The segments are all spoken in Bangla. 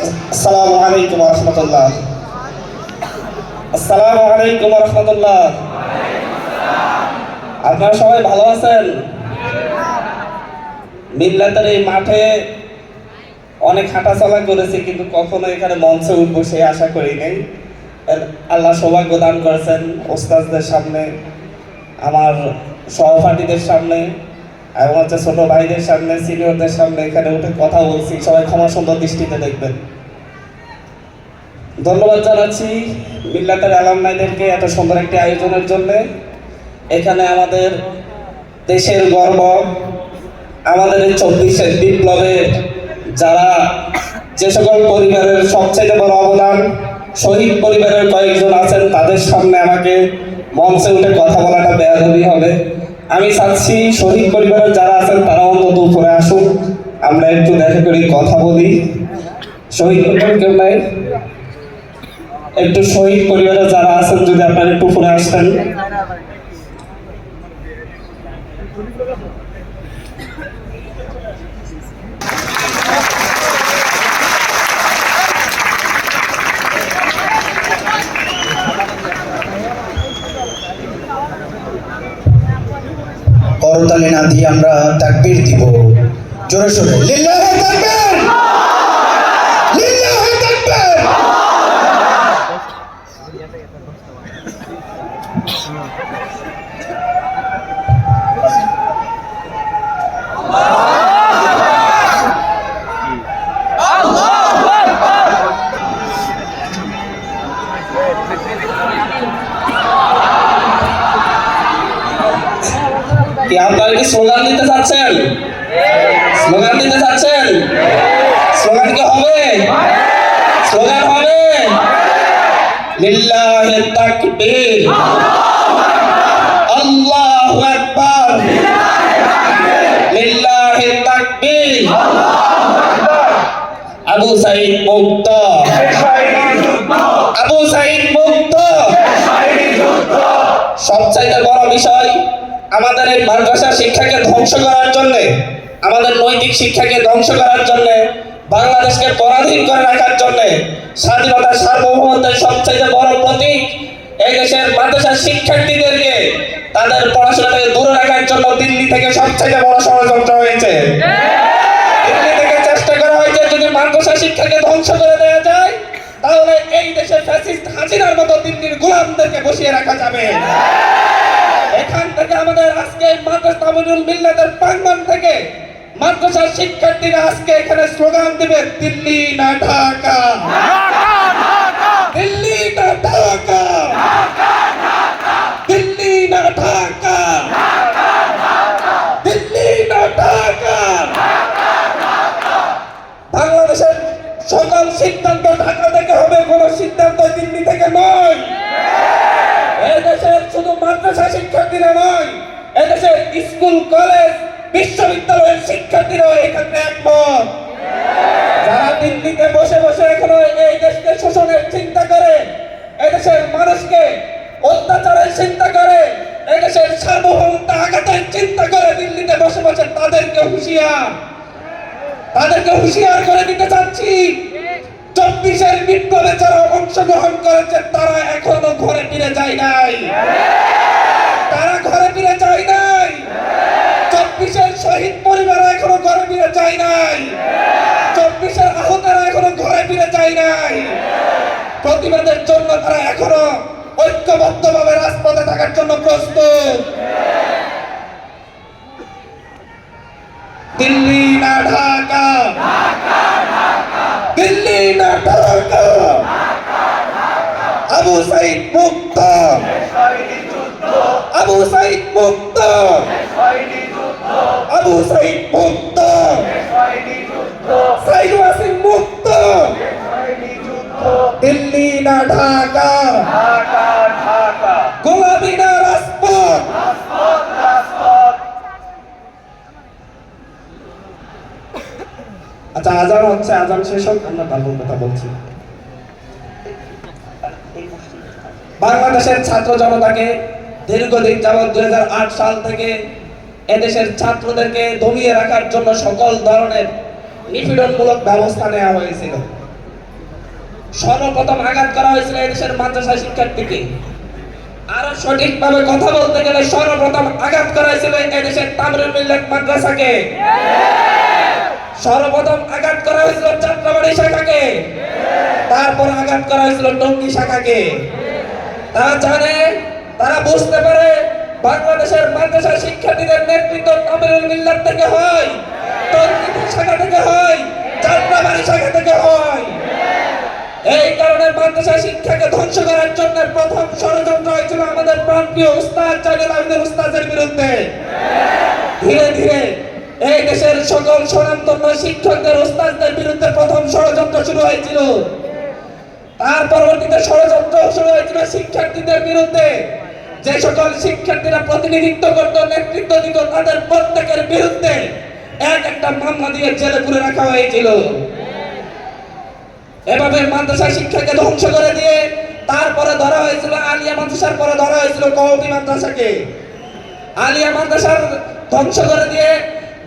আসসালামু আলাইকুম রহমতুল্লাহ। আসসালামু আলাইকুম রহমতুল্লাহ। আপনারা সবাই ভালো আছেন? মিল্লাতের এই মাঠে অনেক হাঁটাচলা করেছি, কিন্তু কখনো এখানে মঞ্চে উঠবো সেই আশা করি নাই। আল্লাহ সৌভাগ্য দান করেছেন ওস্তাদদের সামনে, আমার সহপাঠীদের সামনে। এবং হচ্ছে ছোট ভাইদের সামনে, সিনিয়রদের সামনে এখানে উঠে কথা বলছি, সবাই ক্ষমা সুন্দর দৃষ্টিতে দেখবেন। ধন্যবাদ জানাচ্ছি মিল্লাতের আলামনাইদেরকে এত সুন্দর একটি আয়োজনের জন্য। এখানে আমাদের দেশের গর্ব, আমাদের এই চব্বিশের বিপ্লবে যারা যে সকল পরিবারের সবচেয়ে বড় অবদান, শহীদ পরিবারের কয়েকজন আছেন, তাদের সামনে আমাকে মঞ্চে উঠে কথা বলাটা বেয়াদবি হবে। আমি চাচ্ছি শহীদ পরিবারের যারা আছেন তারা অন্তত উপরে আসুন আমরা একটু দেখা করি কথা বলি। শহীদ পরিবার কেউ নাই। একটু শহীদ পরিবারের যারা আছেন, যদি আপনারা একটু উপরে আসতেন। করতালি না দিয়ে আমরা তাকবীর দিব। জোরে সোরে লিল্লাহে তাকবীর লিল্লাহে তাকবীর কি স্লোগান দিতে চাচ্ছেন স্লোগান দিতে চাচ্ছেন স্লোগান কি হবে? স্লোগান হবে? লিল্লাহে তাকবীর। আল্লাহু আকবার। লিল্লাহে তাকবীর। আবু সাইদ মুক্ত। আবু সাইদ মুক্ত। সবচাইতে বড় বিষয় আমাদের এই মাদ্রাসা শিক্ষাকে ধ্বংস করার জন্য, আমাদের নৈতিক শিক্ষাকে ধ্বংস করার জন্য, বাংলাদেশকে পরাধীন করে রাখার জন্য স্বাধীনতা সার্বভৌমত্বের সবচেয়ে বড় প্রতীক এই দেশের মাদ্রাসা শিক্ষার্থীদেরকে তাদের পড়াশোনা থেকে দূরে রাখার জন্য দিল্লি থেকে সবচাইতে বড় ষড়যন্ত্র হয়েছে। দিল্লি থেকে চেষ্টা করা হয়েছে যদি মাদ্রাসা শিক্ষাকে ধ্বংস করে দেওয়া যায়, তাহলে এই দেশের ফ্যাসিস্ট হাসিনার মতো দিল্লির গোলামদেরকে বসিয়ে রাখা যাবে। এখান থেকে আমাদের আজকে মাদ্রাসা মিল্লাতের প্রাঙ্গণ থেকে মাদ্রাসার শিক্ষার্থীরা আজকে এখানে স্লোগান দিবে, দিল্লি না ঢাকা। দিল্লি না ঢাকা। দিল্লি না ঢাকা। দিল্লি না ঢাকা। বাংলাদেশের সকল সিদ্ধান্ত ঢাকা থেকে হবে, কোনো সিদ্ধান্ত দিল্লি থেকে নয়। মাদ্রাসা শিক্ষার্থীরা নয় এদেশের স্কুল, কলেজ, বিশ্ববিদ্যালয়ের শিক্ষার্থীরাও এখানে একমত। যারা দিল্লিতে বসে বসে এখনও এই দেশকে শোষণের চিন্তা করে, এদেশের মানুষকে অত্যাচারের চিন্তা করে, এদেশের সার্বভৌমত্ব আঘাতের চিন্তা করে দিল্লিতে বসে বসে তাদেরকে হুঁশিয়ার। তাদেরকে হুঁশিয়ার করে দিতে চাচ্ছি। চব্বিশের বিপ্লবে যারা অংশগ্রহণ করেছে, তারা এখনও ঘরে ফিরে যায় নাই তারা ঘরে ফিরে যায় নাই চব্বিশের শহীদ পরিবার এখনও ঘরে ফিরে যায় নাই। চব্বিশের আহতরা এখনও ঘরে ফিরে যায় নাই। প্রতিবাদের জন্য তারা এখনও ঐক্যবদ্ধভাবে রাজপথে থাকার জন্য প্রস্তুত। দিল্লি না ঢাকা? দিল্লি না ঢাকা? আবু সাইদ মুক্ত। আবু সাইদ মুক্ত। আবু সাইদ মুক্ত। সাইদ ওয়াসিম মুক্ত। দিল্লি না ঢাকা। গোলাপি না রাজপথ। আচ্ছা আজান হচ্ছে, আজান শেষ হোক, আমরা তারপর কথা বলছি। বাংলাদেশের ছাত্র জনতাকে দীর্ঘদিন যাবৎ দুই সাল থেকে এদেশের ছাত্রদেরকে দমিয়ে রাখার জন্য সকল ধরনের নিপীড়নমূলক ব্যবস্থা নেওয়া হয়েছিল। সর্বপ্রথম আঘাত করা হয়েছিল এদেশের মাদ্রাসা শিক্ষার্থীকে। আরও সঠিকভাবে কথা বলতে গেলে সর্বপ্রথম আঘাত করা হয়েছিল এদেশের তামরুল মিল্লাত মাদ্রাসাকে। সর্বপ্রথম আঘাত করা হয়েছিল যাত্রাবাড়ি শাখাকে। তারপর আঘাত করা হয়েছিল টঙ্গী শাখাকে। তারা জানে, তারা বুঝতে পারে বাংলাদেশের মাদ্রাসা শিক্ষার্থীদের নেতৃত্ব তামিলুল মিল্লাত থেকে হয়। টঙ্গী শাখা থেকে হয় যাত্রাবাড়ি শাখা থেকে হয়। এই কারণে মাদ্রাসা শিক্ষাকে ধ্বংস করার জন্য প্রথম ষড়যন্ত্র হয়েছিল আমাদের প্রান্তীয় উস্তাদ জালিল আহমেদ উস্তাদের বিরুদ্ধে। ধীরে ধীরে এই দেশের সকল স্বনামধন্য শিক্ষকদের, উস্তাদদের বিরুদ্ধে প্রথম ষড়যন্ত্র শুরু হয়েছিল। তার পরবর্তীতে ষড়যন্ত্র শুরু হয়েছিল শিক্ষার্থীদের বিরুদ্ধে। যে সকল শিক্ষার্থীরা প্রতিনিধিত্ব করত, নেতৃত্ব দিত, তাদের প্রত্যেকের বিরুদ্ধে এক একটা মামলা দিয়ে জেলে পুরে রাখা হয়েছিল। এভাবে মাদ্রাসা শিক্ষাকে ধ্বংস করে দিয়ে তারপরে ধরা হয়েছিল আলিয়া মাদ্রাসার, পরে ধরা হয়েছিল কওমি মাদ্রাসাকে। আলিয়া মাদ্রাসার ধ্বংস করে দিয়ে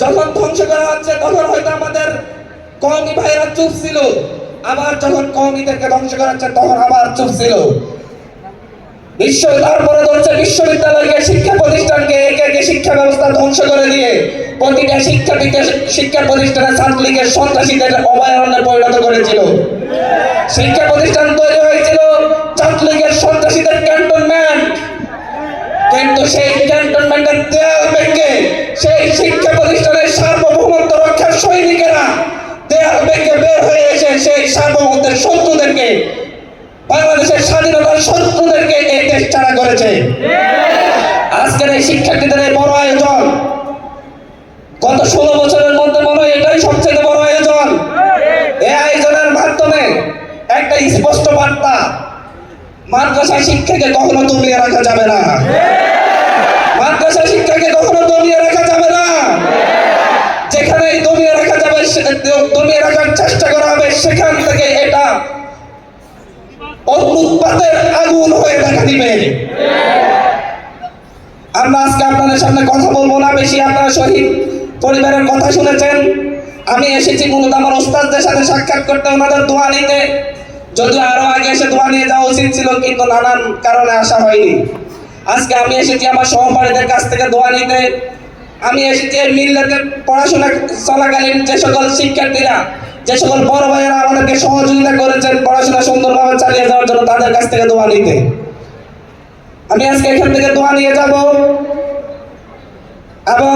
যখন ধ্বংস করা হচ্ছে, তখন হয়তো আমাদের কওমি ভাইরা চুপ ছিল। আবার যখন কওমিদেরকে ধ্বংস করা হচ্ছে তখন আবার চুপ ছিল। বিশ্ব তারপরে ধরছে বিশ্ববিদ্যালয়কে শিক্ষা প্রতিষ্ঠানকে, একে একে শিক্ষা ব্যবস্থা ধ্বংস করে দিয়ে প্রতিটা শিক্ষার্থীকে শিক্ষা প্রতিষ্ঠানে ছাত্রলীগের সন্ত্রাসীদের অভয়ারণ্যে পরিণত করেছিল। শিক্ষা প্রতিষ্ঠান তৈরি হয়েছিল ছাত্রলীগের সন্ত্রাসীদের ক্যান্টনমেন্ট। কিন্তু সেই ক্যান্টনমেন্টের দেয়াল ভেঙে সেই শিক্ষা প্রতিষ্ঠানের সার্বভৌমত্ব রক্ষার সৈনিকেরা দেয়াল ভেঙে বের হয়ে এসে সেই সার্বভৌমত্বের শত্রুদেরকে বাংলাদেশের স্বাধীনতার শত্রুদেরকে এই দেশ ছাড়া করেছে। আজকের এই শিক্ষার্থীদের এই বড় আয়োজন। গত ষোলো বছরের মধ্যে মনে হয় এটাই সবচেয়ে বড় আয়োজন। এই আয়োজনের মাধ্যমে একটা স্পষ্ট বার্তা, মাদ্রাসা শিক্ষাকে কখনো দমিয়ে রাখা যাবে না। মাদ্রাসা শিক্ষাকে কখনো দমিয়ে রাখা যাবে না। যেখানে দমিয়ে রাখা যাবে দমিয়ে রাখার চেষ্টা করা হবে সেখান থেকে এটা অনুৎপাতের আগুন হয়ে দেখা দিবে। আমরা আজকে আপনাদের সামনে কথা বলব না, বেশি আপনারা শহীদ পরিবারের কথা শুনেছেন। আমি এসেছি মূলত আমার ওস্তাদদের সাথে সাক্ষাৎ করতে ওনাদের দোয়া নিতে। যদিও আরও আগে এসে দোয়া নিয়ে যাওয়া উচিত ছিল, কিন্তু নানান কারণে আসা হয়নি। আজকে আমি এসেছি আমার সহপাঠীদের কাছ থেকে দোয়া নিতে। আমি এসেছি মিল্লাতে পড়াশোনা চলাকালীন যে সকল শিক্ষার্থীরা যে সকল বড় ভাইয়েরা আমাদেরকে সহযোগিতা করেছেন, পড়াশোনা সুন্দরভাবে চালিয়ে যাওয়ার জন্য তাদের কাছ থেকে দোয়া নিতে। আমি আজকে এখান থেকে দোয়া নিয়ে যাব এবং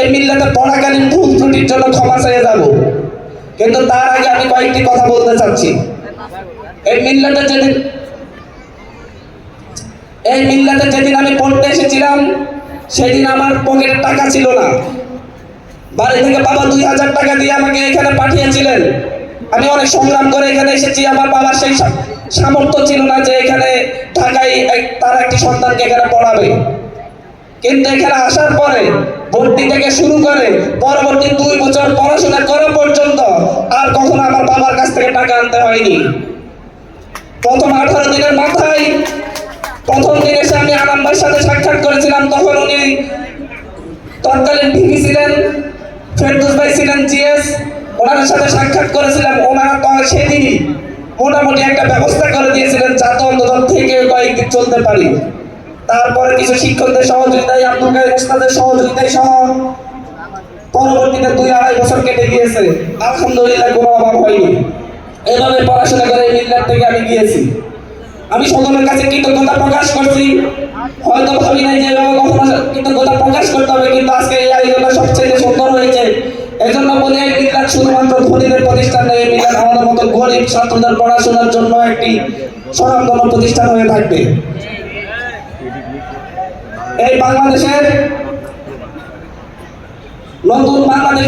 এই মিল্লাতে পড়াকালীন ভুল ত্রুটির জন্য ক্ষমা চেয়ে যাব। কিন্তু তার আগে আমি কয়েকটি কথা বলতে চাচ্ছি। এই মিল্লাতে যেদিন এই মিল্লাতে যেদিন আমি পড়তে এসেছিলাম, সেদিন আমার পকেটে টাকা ছিল না। বাড়ি থেকে বাবা দুই হাজার টাকা দিয়ে আমাকে এখানে পাঠিয়েছিলেন। আমি অনেক সংগ্রাম করে এখানে এসেছি। আমার বাবার সেই সামর্থ্য ছিল না যে এখানে ঢাকায় তার একটি সন্তানকে এখানে পড়াবে। কিন্তু এখানে আসার পরে ভর্তি থেকে শুরু করে পরবর্তী দুই বছর পড়াশোনা করা পর্যন্ত আর কখনো আমার বাবার কাছ থেকে টাকা আনতে হয়নি। প্রথম আঠারো দিনের মাথায় প্রথম দিন এসে আমি আনাম্বার সাথে সাক্ষাৎ করেছিলাম। তখন উনি তৎকালীন ভিপি ছিলেন। ফেরদুস ভাই ছিলেন জিএস ওনাদের সাথে সাক্ষাৎ করেছিলাম, ওনারা তো সেদিনই মোটামুটি একটা ব্যবস্থা করে দিয়েছিলেন যাতে অন্তত থেকে কয়েকদিন চলতে পারি। তারপরে কিছু শিক্ষকদের সহযোগিতায়, আব্দুল কাদের ওস্তাদের সহযোগিতায় সহ পরবর্তীতে দুই আড়াই বছর কেটে গিয়েছে। আলহামদুলিল্লাহ কোনো অভাব হয়নি। এভাবে পড়াশোনা করে মিল্লার থেকে আমি গিয়েছি। আমি সকলের কাছে কৃতজ্ঞতা প্রকাশ করছি। হয়তো ভাবি নাই যে এভাবে কৃতজ্ঞতা প্রকাশ করতে হবে, কিন্তু আজকে এই আয়োজনটা সবচেয়ে সুন্দর হয়েছে এই জন্য বলি এই মিল্লাত শুধুমাত্র ধনীদের প্রতিষ্ঠান নেই এই মিল্লাত আমাদের মতো গরিব ছাত্রদের পড়াশোনার জন্য একটি প্রতিষ্ঠান হয়ে থাকবে। এই বাংলাদেশের নতুন বাংলাদেশ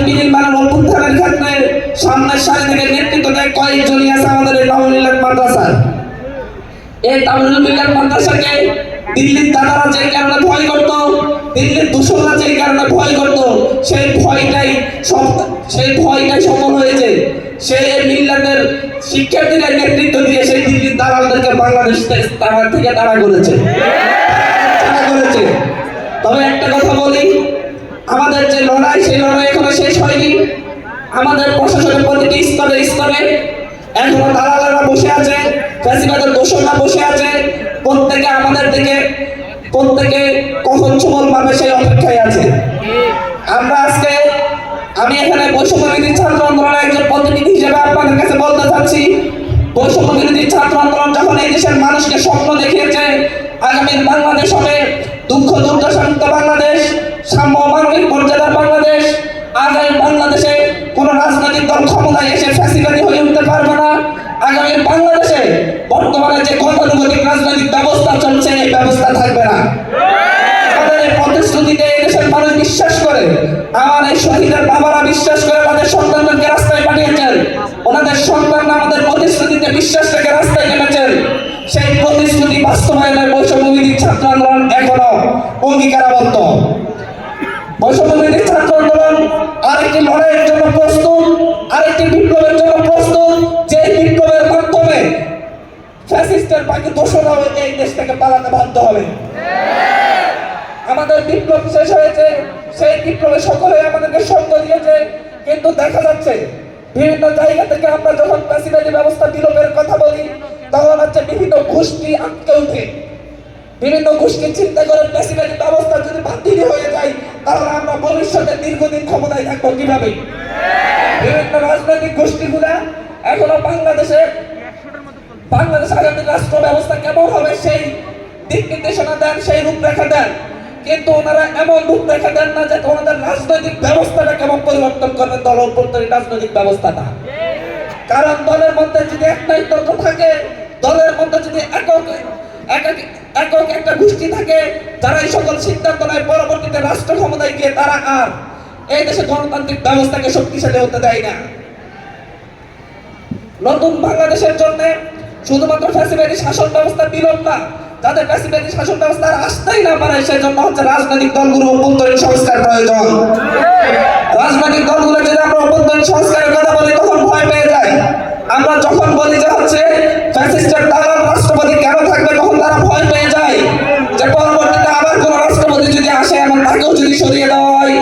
ক্ষেত্রে সামনের সারি থেকে নেতৃত্ব দেয় কয়েকজনই আছে আমাদের এই নবনীলাত মাদ্রাসার। এই মিল্লাত মাদ্রাসাকে দিল্লির দাদারা যে কারণে ভয় করত, দিল্লির দূষণরা যে কারণে ভয় করত, সেই ভয়টাই সব সেই ভয়টাই সফল হয়েছে সেই এই মিল্লাতের শিক্ষার্থীদের নেতৃত্ব দিয়ে সেই দিল্লির দালালদেরকে বাংলাদেশ থেকে তারা করেছে। করেছে। তবে একটা কথা বলি, আমাদের যে লড়াই, সেই লড়াই এখনও শেষ হয়নি। আমাদের প্রশাসনের প্রতিটি স্তরে স্তরে এখনও দালালেরা বসে আছে দোষরা বসে আছে। প্রত্যেকে আমাদের দিকে, প্রত্যেকে কখন সুবল পাবে সেই অপেক্ষায় আছে। আপনাদের কাছে বলতে চাচ্ছি, বৈষম্য বিরোধী ছাত্র আন্দোলন যখন এই দেশের মানুষকে স্বপ্ন দেখিয়েছে, আগামীর বাংলাদেশ হবে দুঃখ দুর্দশামুক্ত বাংলাদেশ, সাম্য মানবিক মর্যাদার বাংলাদেশ। আগামী বাংলাদেশে কোন রাজনৈতিক দল ক্ষমতায় এসে ফ্যাসিবাদী হয়ে উঠতে পারবে না। আগামী বাংলাদেশে বর্তমানে যে গতানুগতিক রাজনৈতিক ব্যবস্থা চলছে, এই ব্যবস্থা থাকবে না। তাদের এই প্রতিশ্রুতিতে দেশের মানুষ বিশ্বাস করে, আমার এই শহীদের বাবারা বিশ্বাস করে তাদের সন্তানদেরকে রাস্তায় পাঠিয়েছেন ওনাদের সন্তানরা আমাদের প্রতিশ্রুতিতে বিশ্বাস রেখে রাস্তায় নেমেছেন। সেই প্রতিশ্রুতি বাস্তবায়নের বৈষম্যবিধি ছাত্র আন্দোলন এখনও অঙ্গীকারাবদ্ধ। বৈষম্যবিধি ছাত্র আন্দোলন আরেকটি লড়াইয়ের জন্য প্রস্তুত, আরেকটি বিপ্লবের জন্য প্রস্তুত। যে বিপ্লবের মাধ্যমে ফ্যাসিস্টের বাকি দোষরাও এই দেশ থেকে পালাতে বাধ্য হবে। আমাদের বিপ্লব শেষ হয়েছে, সেই বিপ্লবে সকলে আমাদেরকে সঙ্গ দিয়েছে, কিন্তু দেখা যাচ্ছে বিভিন্ন জায়গা থেকে আমরা যখন প্রেসিডেন্ট ব্যবস্থা বিলোপের কথা বলি, তখন হচ্ছে বিভিন্ন গোষ্ঠী আটকে উঠে বিভিন্ন গোষ্ঠী চিন্তা করে প্রেসিডেন্ট ব্যবস্থা যদি বাতিল হয়ে যায়, তাহলে আমরা ভবিষ্যতে দীর্ঘদিন ক্ষমতায় থাকব কীভাবে? বিভিন্ন রাজনৈতিক গোষ্ঠীগুলা এখনও বাংলাদেশে বাংলাদেশ আগামী রাষ্ট্র ব্যবস্থা কেমন হবে সেই দিক নির্দেশনা দেন, সেই রূপরেখা দেন। কিন্তু ওনারা এমন রূপরেখা দেন না যে ওনাদের রাজনৈতিক ব্যবস্থাটা কেমন পরিবর্তন করবে। দল অভ্যন্তরীণ রাজনৈতিক ব্যবস্থাটা। কারণ দলের মধ্যে যদি একটাই তত্ত্ব থাকে, দলের মধ্যে যদি একক একক একটা গোষ্ঠী থাকে, যারা এই সকল সিদ্ধান্ত নেয়, পরবর্তীতে রাষ্ট্র ক্ষমতায় গিয়ে তারা আর এই দেশে গণতান্ত্রিক ব্যবস্থাকে শক্তিশালী হতে দেয় না। নতুন বাংলাদেশের জন্য শুধুমাত্র ফ্যাসিবাদী শাসন ব্যবস্থা বিলোপ না যাদের ফ্যাসিবাদী শাসন ব্যবস্থা আসতেই না পারে সেই জন্য হচ্ছে রাজনৈতিক দলগুলো অভ্যন্তরীণ সংস্কার প্রয়োজন। রাজনৈতিক দলগুলো যদি আমরা অভ্যন্তরীণ সংস্কারের কথা বলি, তখন ভয় পেয়ে যায়। আমরা যখন বলি যে হচ্ছে ফ্যাসিস্টের দালাল রাষ্ট্রপতি কেন থাকবে, তখন তারা ভয় পেয়ে যায় যে পরবর্তীতে আবার কোন রাষ্ট্রপতি যদি আসে এবং তাকেও যদি সরিয়ে দেওয়া হয়।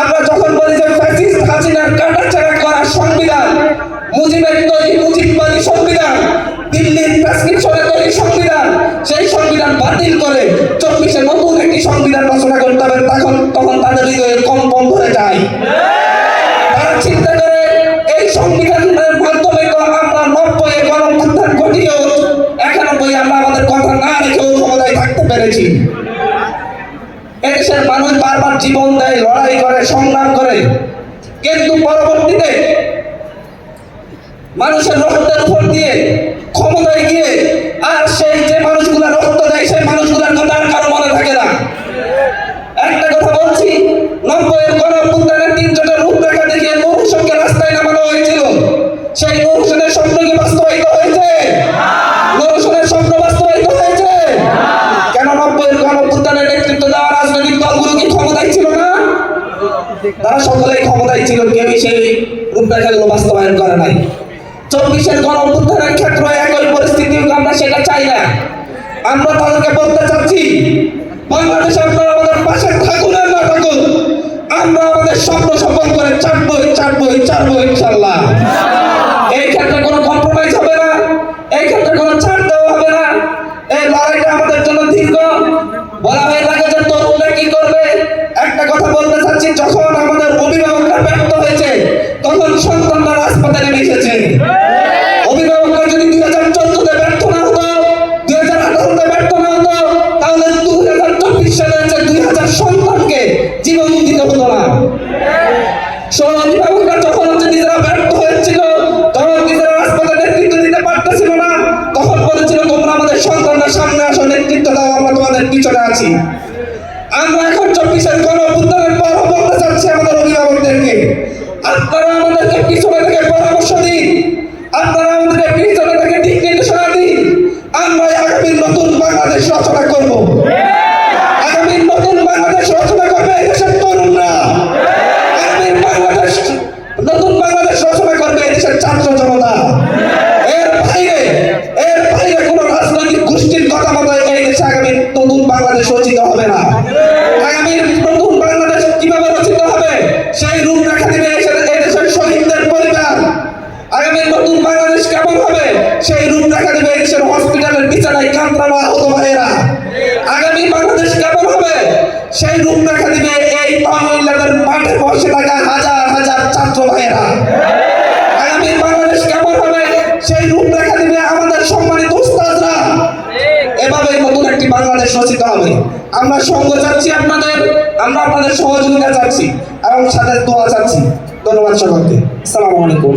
আমরা যখন বলি যে ফ্যাসিস্ট হাসিনার কাটাছাড়া করা সংবিধান, মুজিবের তৈরি মুজিববাদী সংবিধান, দিল্লির প্রেসক্রিপশনে তৈরি সংবিধান সেই সংবিধান বাতিল করে। চব্বিশে নতুন একটি সংবিধান রচনা করতে হবে, তখন তখন তাদের হৃদয়ে কম্পন ধরে যায়। তারা চিন্তা করে, এই সংবিধানের মাধ্যমে আমরা নব্বই গণ উত্থান ঘটিয়েও একানব্বই আমরা আমাদের কথা না রেখেও ক্ষমতায় থাকতে পেরেছি। এদেশের মানুষ বারবার জীবন দেয়, লড়াই করে, সংগ্রাম করে। কিন্তু পরবর্তীতে মানুষের রক্তের উপর দিয়ে ক্ষমতায় গিয়ে আর সেই যে মানুষগুলা রক্ত দেয় সেই মানুষগুলার কথা আর কারও মনে থাকে না একটা কথা বলছি নব্বইয়ের গণ অভ্যুত্থানের তিন জনের রূপরেখা দেখিয়ে নূর হোসেনকে রাস্তায় নামানো হয়েছিল সেই নূর হোসেনের স্বপ্ন কি বাস্তবায়িত হয়েছে নূর হোসেনের স্বপ্ন বাস্তবায়িত হয়েছে কেন নব্বইয়ের গণ অভ্যুত্থানের নেতৃত্ব দেওয়া রাজনৈতিক দলগুলো কি ক্ষমতায় ছিল না তারা সকলেই ক্ষমতায় ছিল কেউই সেই রূপরেখাগুলো বাস্তবায়ন করে নাই? চব্বিশের গণ অভ্যুত্থানের ক্ষেত্রে একই পরিস্থিতি আমরা সেটা চাই না। আমরা তাদেরকে বলতে চাচ্ছি, বাংলাদেশে আপনারা আমাদের পাশে থাকুন আর না থাকুন। আমরা আমাদের স্বপ্ন সফল করে চাটবই চাটবই চাটবো ইনশাল্লাহ। এই ক্ষেত্রে কোনো কম্প্রোমাইজ হবে না এই ক্ষেত্রে কোনো ছাড় দেওয়া হবে না এই লড়াইটা আমাদের জন্য দীর্ঘ বলা হয়ে থাকে যে তরুণরা কি করবে কথা বলতে চাচ্ছি যখন আমাদের অভিভাবকরা ব্যর্থ হয়েছে তখন সন্তানরা রাজপথে নেমে এসেছে অভিভাবকরা যদি দুই হাজার চোদ্দতে ব্যর্থ না হতো দুই হাজার আঠারোতে ব্যর্থ না হতো তাহলে দুই হাজার চব্বিশ সালে হচ্ছে দুই হাজার সন্তানকে জীবন দিতে হতো না সব অভিভাবকরা যখন হচ্ছে নিজেরা ব্যর্থ হয়েছিল তখন নিজেরা রাজপথে নেতৃত্ব দিতে পারতেছিল না তখন বলেছিল তোমরা আমাদের সন্তানরা সামনে আসো নেতৃত্ব দাও আমরা তোমাদের পিছনে আছি আমরা এখন চব্বিশের গণ অভ্যুত্থানের পর বলতে চাচ্ছি আমাদের অভিভাবকদেরকে আপনারা আমাদেরকে পিছনে থেকে পরামর্শ দিন আপনারা আমাদেরকে পিছনে থেকে দিক নির্দেশনা দিন আমরা আগামী নতুন বাংলাদেশ রচনা করব আগামী নতুন বাংলাদেশ রচনা করবে এই দেশের তরুণরা আগামী বাংলাদেশ নতুন বাংলাদেশ রচনা করবে এই দেশের ছাত্র জনতা এর বাইরে এর বাইরে কোনো রাজনৈতিক গোষ্ঠীর কথা মতো এই দেশে আগামী নতুন বাংলাদেশ রচিত হবে না আগামী নতুন বাংলাদেশ কীভাবে রচিত হবে সেই রূপরেখা দিবে এসে- এই দেশের শহীদদের পরিবার আগামী নতুন বাংলাদেশ কেমন হবে সেই রূপরেখা দিবে এই দেশের হসপিটালে প্রাণ আহত ভাইয়েরা আগামী বাংলাদেশ কেমন হবে সেই রূপরেখা দিবে এই বাংলাদেশের মাঠে বসে থাকা হাজার হাজার ছাত্র ভাইয়েরা আগামী বাংলাদেশ কেমন হবে সেই রূপরেখা দিবে আমাদের সম্মানিত উস্তাদরা এভাবে নতুন একটি রচিত হবে। আমরা সঙ্গ চাচ্ছি আপনাদের, আমরা আপনাদের সহযোগিতা চাচ্ছি এবং সাথে দোয়া চাচ্ছি। ধন্যবাদ সকলকে। আসসালামু আলাইকুম।